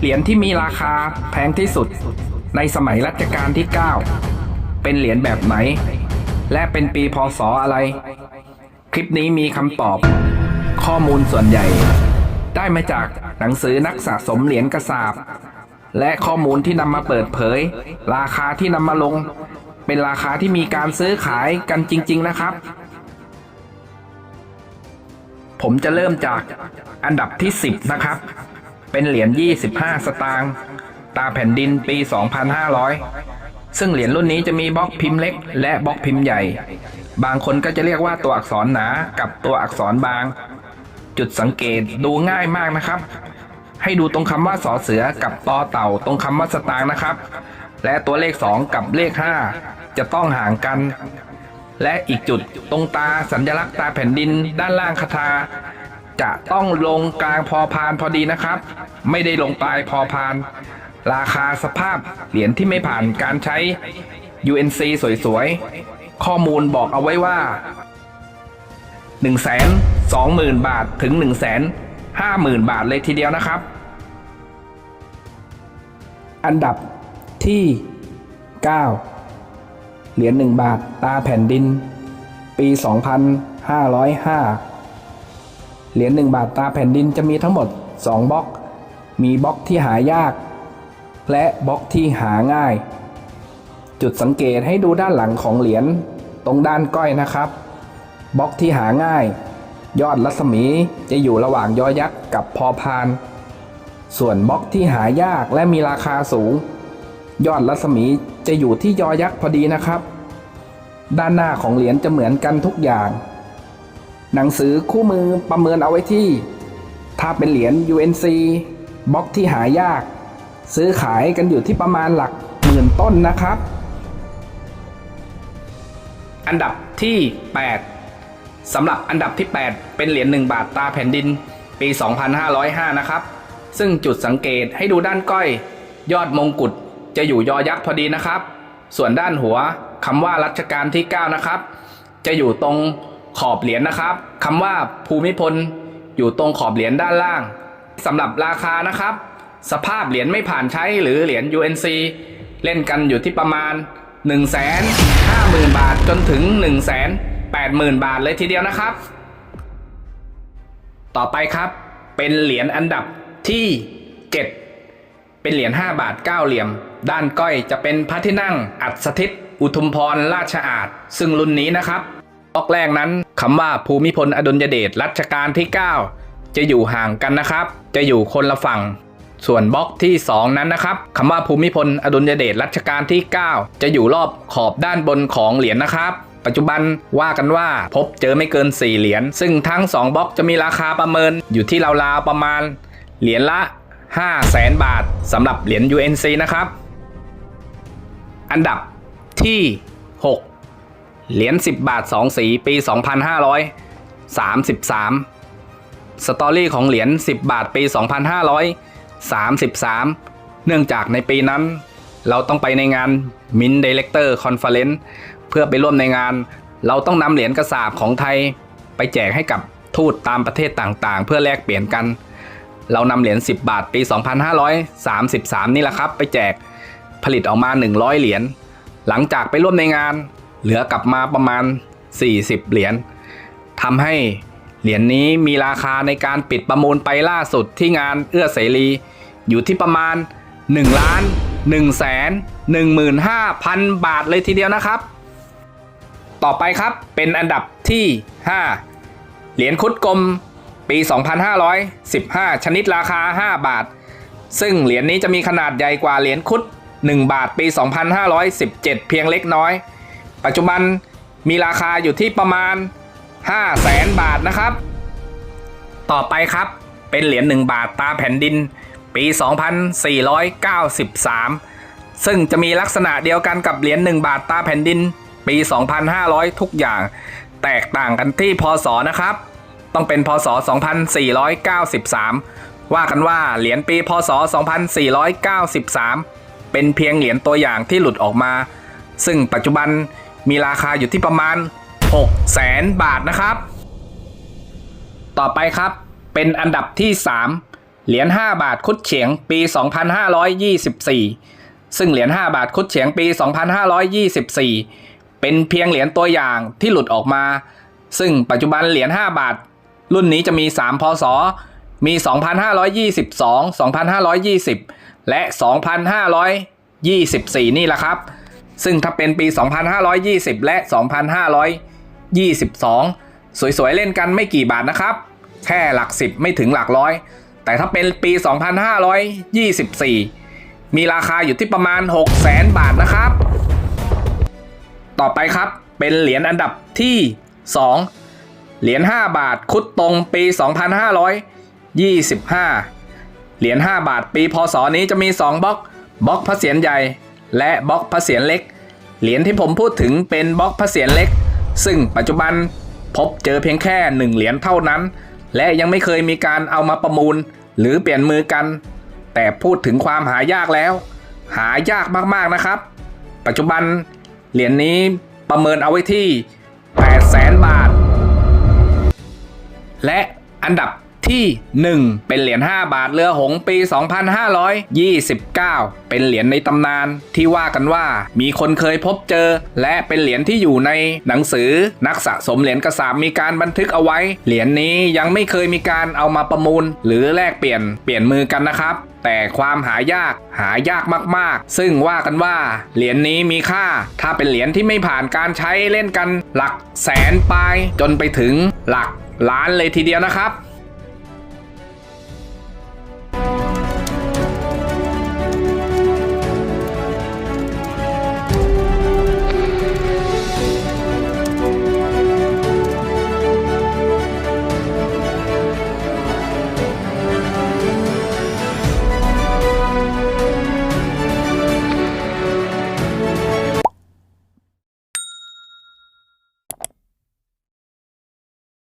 เหรียญที่มีราคาแพงที่สุด ในสมัยรัชกาลที่ 9 เป็นเหรียญแบบไหน และเป็นปีพศอะไร คลิปนี้มีคำตอบ ข้อมูลส่วนใหญ่ ได้มาจากหนังสือนักสะสมเหรียญกระสาบ และข้อมูลที่นำมาเปิดเผย ราคาที่นำมาลง เป็นราคาที่มีการซื้อขายกันจริง ๆ นะครับผมจะเริ่มจากอันดับที่ 10 นะครับ เป็นเหรียญ 25 สตางค์ตาแผ่นดินปี 2500 ซึ่งเหรียญรุ่นนี้จะมีบล็อกพิมพ์เล็ก และบล็อกพิมพ์ใหญ่ บางคนก็จะเรียกว่าตัวอักษรหนากับตัวอักษรบาง จุดสังเกตดูง่ายมากนะครับ ให้ดูตรงคำว่าสอเสือกับตอเต่าตรงคำว่าสตางค์นะครับ และตัวเลข 2 กับเลข 5 จะต้องห่างกัน และอีกจุดตรงตาสัญลักษณ์ตาแผ่นดินด้านล่างคาถา จะต้องลงกลางพอพานพอดีนะครับ ไม่ได้ลงปลายพอพาน ราคาสภาพเหรียญที่ไม่ผ่านการใช้ UNC สวยๆ ข้อมูลบอกเอาไว้ว่า 1 2 0 0 0 0 บาทถึง 1 5 0 0 0 0 บาทเลยทีเดียวนะครับ อันดับที่ 9 เหรียญ1บาทตาแผ่นดิน ปี 2505 เหรียญ1บาทตาแผ่นดินจะมีทั้งหมด 2บล็อก มีบล็อกที่หายาก และบล็อกที่หาง่าย จุดสังเกตให้ดูด้านหลังของเหรียญตรงด้านก้อยนะครับ บล็อกที่หาง่าย ยอดรัศมีจะอยู่ระหว่างยอยักษ์กับพอพาน ส่วนบล็อกที่หายากและมีราคาสูง ยอดรัศมีจะอยู่ที่ยอยักษ์พอดีนะครับ ด้านหน้าของเหรียญจะเหมือนกันทุกอย่าง หนังสือคู่มือประเมินเอาไว้ที่ ถ้าเป็นเหรียญ UNC บล็อกที่หายาก ซื้อขายกันอยู่ที่ประมาณหลักหมื่นต้นนะครับ อันดับที่ 8สำหรับอันดับที่ 8 เป็นเหรียญ1บาทตาแผ่นดิน ปี 2505 นะครับ ซึ่งจุดสังเกตให้ดูด้านก้อย ยอดมงกุฎจะอยู่ยอยักษ์พอดีนะครับ ส่วนด้านหัวคำว่ารัชกาลที่ 9 นะครับ จะอยู่ตรง ขอบเหรียญนะครับคำว่าภูมิพลอยู่ตรงขอบเหรียญด้านล่างสำหรับราคานะครับ สภาพเหรียญไม่ผ่านใช้หรือเหรียญ UNC เล่นกันอยู่ที่ประมาณ 1 5 0 0 0 0 บาทจนถึง 1 8 0 0 0 0 บาทเลยทีเดียวนะครับ ต่อไปครับ เป็นเหรียญอันดับที่ 7 เป็นเหรียญ5บาท 9 เหลี่ยม ด้านก้อยจะเป็นพระที่นั่งอัศทิตอุทุมพรราชอาณซึ่งรุ่นนี้นะครับ ล็อกแรกนั้นคำว่าภูมิพลอดุลยเดชรัชกาลที่ 9 จะอยู่ห่างกันนะครับ จะอยู่คนละฝั่ง ส่วนบล็อกที่ 2 นั้นนะครับคำว่าภูมิพลอดุลยเดชรัชกาลที่ 9 จะอยู่รอบขอบด้านบนของเหรียญนะครับปัจจุบันว่ากันว่าพบเจอไม่เกิน 4 เหรียญ ซึ่งทั้ง 2บล็อกจะมีราคาประเมินอยู่ที่ราวๆประมาณ เหรียญละ 5 0 0แสนบาทสำหรับเหรียญ UNC นะครับ อันดับที่ เหรียญ10 บาท 2 สีปี 2533 สตอรี่ของเหรียญ10 บาทปี 2533 เนื่องจากในปีนั้น เราต้องไปในงาน Mint Director Conference เพื่อไปร่วมในงาน เราต้องนำเหรียญกระสาบของไทย ไปแจกให้กับทูตตามประเทศต่างๆ เพื่อแลกเปลี่ยนกัน เรานำเหรียญ10 บาทปี 2533 นี่แหละครับ ไปแจกผลิตออกมา 100 เหรียญหลังจากไปร่วมในงาน เหลือกลับมาประมาณ 40 เหรียญทำให้เหรียญนี้มีราคาในการปิดประมูลไปล่าสุดที่งานเอื้อเสรี อยู่ที่ประมาณ1ล้าน1แสน15,000 บาทเลยทีเดียวนะครับ ต่อไปครับเป็นอันดับที่ 5 เหรียญคุดกลมปี 2515 ชนิดราคา 5 บาท ซึ่งเหรียญนี้จะมีขนาดใหญ่กว่าเหรียญคุด 1 บาทปี 2517 เพียงเล็กน้อย ปัจจุบันมีราคาอยู่ที่ประมาณ5แสนบาทนะครับ ต่อไปครับเป็นเหรียญ1บาทตาแผ่นดิน ปี 2493 ซึ่งจะมีลักษณะเดียวกันกับเหรียญ1บาทตาแผ่นดิน ปี 2500 ทุกอย่าง แตกต่างกันที่พศนะครับ ต้องเป็นพศ 2493 ว่ากันว่าเหรียญปีพศ 2493 เป็นเพียงเหรียญตัวอย่างที่หลุดออกมา ซึ่งปัจจุบัน มีราคาอยู่ที่ประมาณ 6 แสนบาทนะครับ ต่อไปครับเป็นอันดับที่ 3 เหรียญ5บาทคุดเฉียงปี 2524 ซึ่งเหรียญ5บาทคุดเฉียงปี 2524 เป็นเพียงเหรียญตัวอย่างที่หลุดออกมา ซึ่งปัจจุบันเหรียญ5บาท รุ่นนี้จะมี 3 พศ มี 2522 2520 และ 2524 นี่แหละครับ ซึ่งถ้าเป็นปี 2520 และ 2522 สวยๆ เล่นกันไม่กี่บาทนะครับ แค่หลักสิบไม่ถึงหลักร้อย แต่ถ้าเป็นปี 2524 มีราคาอยู่ที่ประมาณ 6 0 0 0 0 0บาทนะครับ ต่อไปครับเป็นเหรียญอันดับที่ 2 เหรียญ5บาทคุดตรงปี 2525 เหรียญ5บาทปีพศนี้จะมี 2บล็อกบล็อกพระเศียรใหญ่ และบล็อกพระเศียรเล็ก เหรียญที่ผมพูดถึงเป็นบล็อกพระเศียรเล็ก ซึ่งปัจจุบันพบเจอเพียงแค่ 1 เหรียญเท่านั้น และยังไม่เคยมีการเอามาประมูล หรือเปลี่ยนมือกัน แต่พูดถึงความหายากแล้ว หายากมากๆนะครับ ปัจจุบันเหรียญนี้ประเมินเอาไว้ที่8 0 0แสนบาท และอันดับ ที่ 1 เป็นเหรียญ5บาทเรือหงปี 2529 เป็นเหรียญในตำนานที่ว่ากันว่ามีคนเคยพบเจอ และเป็นเหรียญที่อยู่ในหนังสือนักสะสมเหรียญกระสาบมีการบันทึกเอาไว้ เหรียญนี้ยังไม่เคยมีการเอามาประมูล หรือแลกเปลี่ยนเปลี่ยนมือกันนะครับแต่ความหายากหายากมากๆ ซึ่งว่ากันว่า เหรียญนี้มีค่า ถ้าเป็นเหรียญที่ไม่ผ่านการใช้เล่นกัน หลักแสนปลายจนไปถึงหลักล้านเลยทีเดียวนะครับ